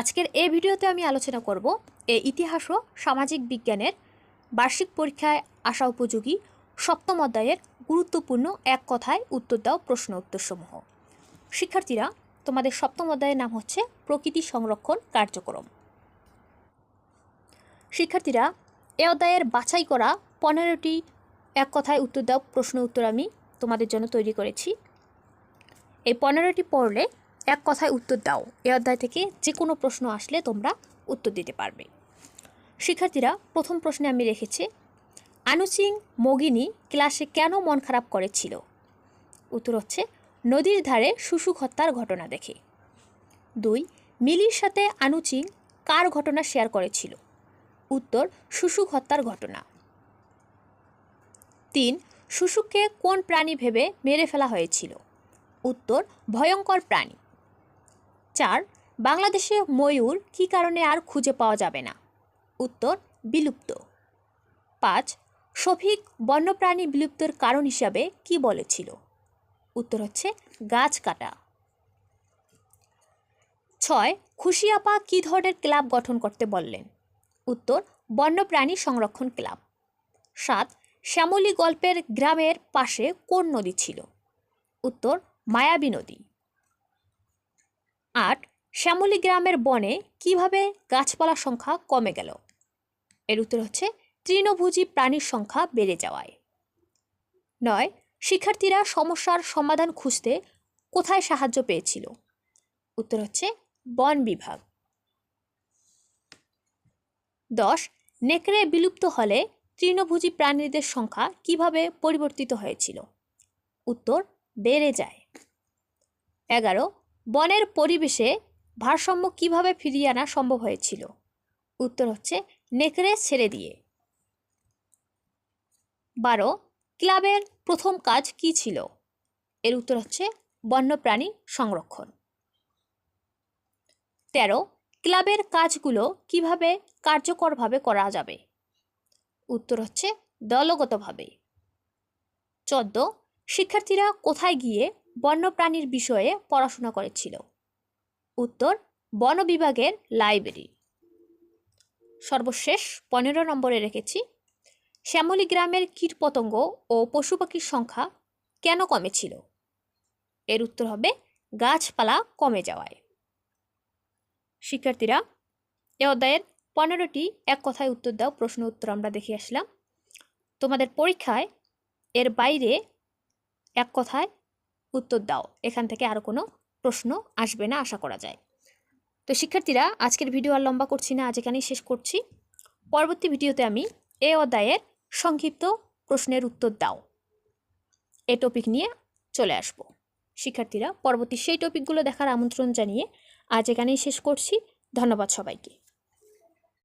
আজকের এই ভিডিওতে আমি আলোচনা করব এই ইতিহাস ও সামাজিক বিজ্ঞানের বার্ষিক পরীক্ষায় আসা উপযোগী সপ্তম অধ্যায়ের গুরুত্বপূর্ণ এক কথায় উত্তর দাও প্রশ্ন উত্তরসমূহ। শিক্ষার্থীরা, তোমাদের সপ্তম অধ্যায়ের নাম হচ্ছে প্রকৃতি সংরক্ষণ কার্যক্রম। শিক্ষার্থীরা, এ অধ্যায়ের বাছাই করা পনেরোটি এক কথায় উত্তর দাও প্রশ্ন উত্তর আমি তোমাদের জন্য তৈরি করেছি। এই পনেরোটি পড়লে এক কথায় উত্তর দাও। এ অধ্যায় থেকে যে কোনো প্রশ্ন আসলে তোমরা উত্তর দিতে পারবে। শিক্ষার্থীরা, প্রথম প্রশ্নে আমি রেখেছি আনুসিং মগিনী ক্লাসে কেন মন খারাপ করেছিল? উত্তর হচ্ছে, নদীর ধারে শুশুক হত্যার ঘটনা দেখে। দুই, মিলির সাথে আনুচিং কার ঘটনা শেয়ার করেছিল? উত্তর শুশুক হত্যার ঘটনা। তিন শুশুককে কোন প্রাণী ভেবে মেরে ফেলা হয়েছিল? উত্তর, ভয়ঙ্কর প্রাণী। চার, বাংলাদেশে ময়ূর কী কারণে আর খুঁজে পাওয়া যাবে না? উত্তর, বিলুপ্ত। পাঁচ শফিক বন্যপ্রাণী বিলুপ্তর কারণ হিসাবে কি বলেছিল? উত্তর হচ্ছে গাছ কাটা। ছয় খুশি আপা কী ধরনের ক্লাব গঠন করতে বললেন? উত্তর, বন্যপ্রাণী সংরক্ষণ ক্লাব। সাত, শ্যামলী গল্পের গ্রামের পাশে কোন নদী ছিল? উত্তর, মায়াবী নদী। আট, শ্যামলী গ্রামের বনে কীভাবে গাছপালার সংখ্যা কমে গেল? এর উত্তর হচ্ছে, তৃণভোজী প্রাণীর সংখ্যা বেড়ে যাওয়ায়। নয়, শিক্ষার্থীরা সমস্যার সমাধান খুঁজতে কোথায় সাহায্য পেয়েছিল? উত্তর হচ্ছে, বন বিভাগ। দশ, নেকড়ে বিলুপ্ত হলে তৃণভোজী প্রাণীদের সংখ্যা কীভাবে পরিবর্তিত হয়েছিল? উত্তর, বেড়ে যায়। এগারো বনের পরিবেশে ভারসাম্য কীভাবে ফিরিয়ে আনা সম্ভব হয়েছিল? উত্তর হচ্ছে, নেকড়ে ছেড়ে দিয়ে। বারো, ক্লাবের প্রথম কাজ কি ছিল? এর উত্তর হচ্ছে, বন্যপ্রাণী সংরক্ষণ। তেরো, ক্লাবের কাজগুলো কীভাবে কার্যকরভাবে করা যাবে? উত্তর হচ্ছে, দলগতভাবে। চোদ্দ, শিক্ষার্থীরা কোথায় গিয়ে বন্যপ্রাণীর বিষয়ে পড়াশোনা করেছিল। উত্তর, বন বিভাগের লাইব্রেরি। সর্বশেষ পনেরো নম্বরে রেখেছি, শ্যামলী গ্রামের কীটপতঙ্গ ও পশু পাখির সংখ্যা কেন কমেছিল? এর উত্তর হবে, গাছপালা কমে যাওয়ায়। শিক্ষার্থীরা, এ অধ্যায়ের পনেরোটি এক কথায় উত্তর দাও, প্রশ্ন উত্তর আমরা দেখে আসলাম। তোমাদের পরীক্ষায় এর বাইরে এক কথায় উত্তর দাও। এখান থেকে আর কোনো প্রশ্ন আসবে না, আশা করা যায়। তো শিক্ষার্থীরা, আজকের ভিডিও আর লম্বা করছি না, আজ এখানেই শেষ করছি। পরবর্তী ভিডিওতে আমি এ অধ্যায়ের সংক্ষিপ্ত প্রশ্নের উত্তর দাও। এ টপিক নিয়ে চলে আসব। শিক্ষার্থীরা, পরবর্তী সেই টপিকগুলো দেখার আমন্ত্রণ জানিয়ে আজ এখানেই শেষ করছি। ধন্যবাদ সবাইকে।